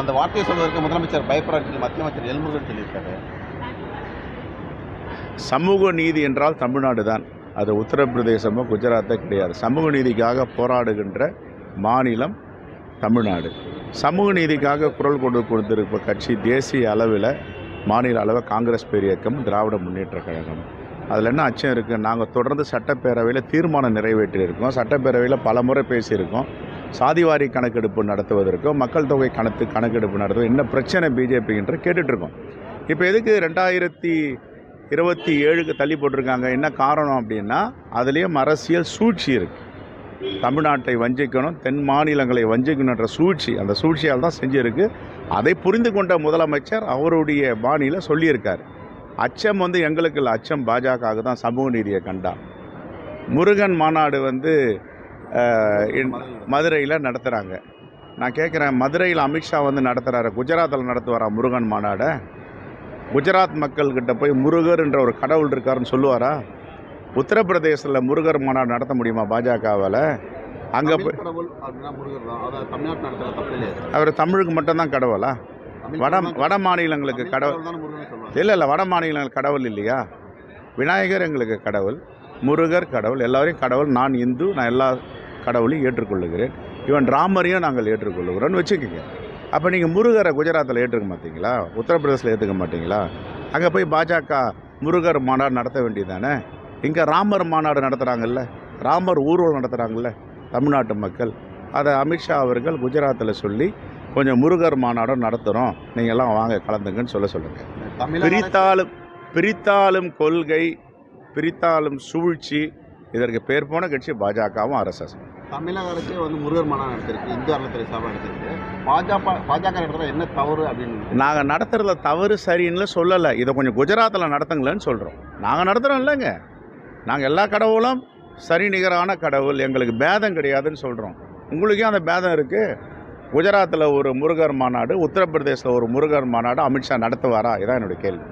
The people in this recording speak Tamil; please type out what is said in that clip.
அந்த வார்த்தையை சொல்வதற்கு முதலமைச்சர் பயப்படுறாரு மத்திய அமைச்சர் எல்முருகன் சொல்லியிருக்காரு. சமூக நீதி என்றால் தமிழ்நாடு தான். அது உத்தரப்பிரதேசமோ குஜராத்தோ கிடையாது. சமூக நீதிக்காக போராடுகின்ற மாநிலம் தமிழ்நாடு. சமூக நீதிக்காக குரல் கொண்டு கொடுத்திருப்ப கட்சி தேசிய அளவில் மாநில அளவில் காங்கிரஸ் பேரியக்கம் திராவிட முன்னேற்ற கழகம். அதில் என்ன அச்சம் இருக்குது நாங்கள் தொடர்ந்து சட்டப்பேரவையில் தீர்மானம் நிறைவேற்றியிருக்கோம். சட்டப்பேரவையில் பல முறை பேசியிருக்கோம். சாதிவாரி கணக்கெடுப்பு நடத்துவதற்கும் மக்கள் தொகை கணக்கு கணக்கெடுப்பு நடத்துவது என்ன பிரச்சனை பிஜேபி என்று கேட்டுட்ருக்கோம் இப்போ எதுக்கு ரெண்டாயிரத்தி இருபத்தி ஏழுக்கு தள்ளி போட்டிருக்காங்க? என்ன காரணம் அப்படின்னா அதுலேயும் அரசியல் சூழ்ச்சி இருக்குது தமிழ்நாட்டை வஞ்சிக்கணும் தென் மாநிலங்களை வஞ்சிக்கணுன்ற சூழ்ச்சி அந்த சூழ்ச்சியால் தான் செஞ்சுருக்கு. அதை புரிந்து கொண்ட முதலமைச்சர் அவருடைய பாணியில் சொல்லியிருக்கார். அச்சம் வந்து எங்களுக்கு இல்லை. அச்சம் பாஜகவுக்கு தான் சமூக நீதியை கண்டா. முருகன் மாநாடு வந்து மதுரையில் நடத்துகிறாங்க நான் கேட்குறேன் மதுரையில் அமித்ஷா வந்து நடத்துகிறாரு குஜராத்தில் நடத்துவாரா முருகன் மாநாடை? குஜராத் மக்கள்கிட்ட போய் முருகர் என்ற ஒரு கடவுள் இருக்காருன்னு சொல்லுவாரா? உத்தரப்பிரதேசத்தில் முருகர் மாநாடு நடத்த முடியுமா பாஜகவால்? அங்கே போய் அவர் தமிழுக்கு மட்டும்தான் கடவுளா? வட வட மாநிலங்களுக்கு கடவுள் இல்லை இல்லை வட மாநிலங்கள் கடவுள் இல்லையா? விநாயகர் எங்களுக்கு கடவுள் முருகர் கடவுள் எல்லாரையும் கடவுள். நான் இந்து நான் எல்லா கடவுளையும் ஏற்றுக்கொள்ளுகிறேன். இவன் ராமரையும் நாங்கள் ஏற்றுக்கொள்ளுகிறோன்னு வச்சுக்கோங்க. அப்போ நீங்கள் முருகரை குஜராத்தில் ஏற்றுக்க மாட்டீங்களா? உத்தரப்பிரதேசில் ஏற்றுக்க மாட்டீங்களா? அங்கே போய் பாஜக முருகர் மாநாடு நடத்த வேண்டியதானே? இங்கே ராமர் மாநாடு நடத்துகிறாங்கல்ல ராமர் ஊர்வலம் நடத்துகிறாங்கல்ல தமிழ்நாட்டு மக்கள். அதை அமித்ஷா அவர்கள் குஜராத்தில் சொல்லி கொஞ்சம் முருகர் மாநாடும் நடத்துகிறோம் நீங்கள்லாம் வாங்க கலந்துங்கன்னு சொல்ல சொல்லுங்கள் பிரித்தாலும் பிரித்தாலும் கொள்கை பிரித்தாலும் சூழ்ச்சி இதற்கு பேர் போன கட்சி பாஜகவும் ஆர்எஸ்எஸ் தமிழக அரசே வந்து முருகர் மாநாடு நடத்திருக்கு இந்து அறநிலைத்துறை சார்பாக நடத்திருக்கு. பாஜக பாஜக நடத்துற என்ன தவறு அப்படின்னு நாங்கள் நடத்துறதுல தவறு சரின்னு சொல்லலை. இதை கொஞ்சம் குஜராத்தில் நடத்துங்களேன்னு சொல்கிறோம் நாங்கள் நடத்துகிறோம் இல்லைங்க. நாங்கள் எல்லா கடவுளும் சரி நிகரான கடவுள். எங்களுக்கு பேதம் கிடையாதுன்னு சொல்கிறோம் உங்களுக்கே அந்த பேதம் இருக்குது குஜராத்தில் ஒரு முருகர் மாநாடு உத்தரப்பிரதேசத்தில் ஒரு முருகர் மாநாடு அமித்ஷா நடத்துவாரா? இதான் என்னுடைய கேள்வி.